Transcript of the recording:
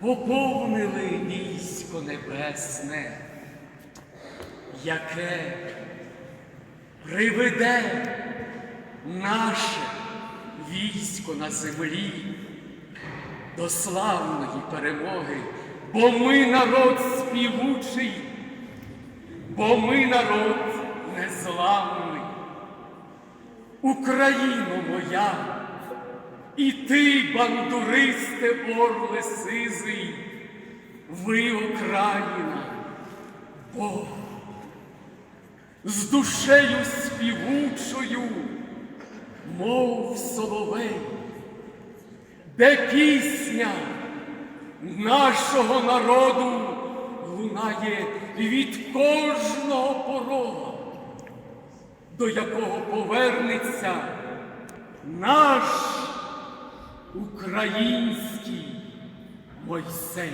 Поповнили військо небесне, яке приведе наше військо на землі до славної перемоги, бо ми народ співучий, бо ми народ незламний. Україно моя, і ти, бандуристе, орле сизий, ви Україна, Бог, з душею співучою, мов соловей, де пісня нашого народу лунає від кожного порога, до якого повернеться наш український Мойсей.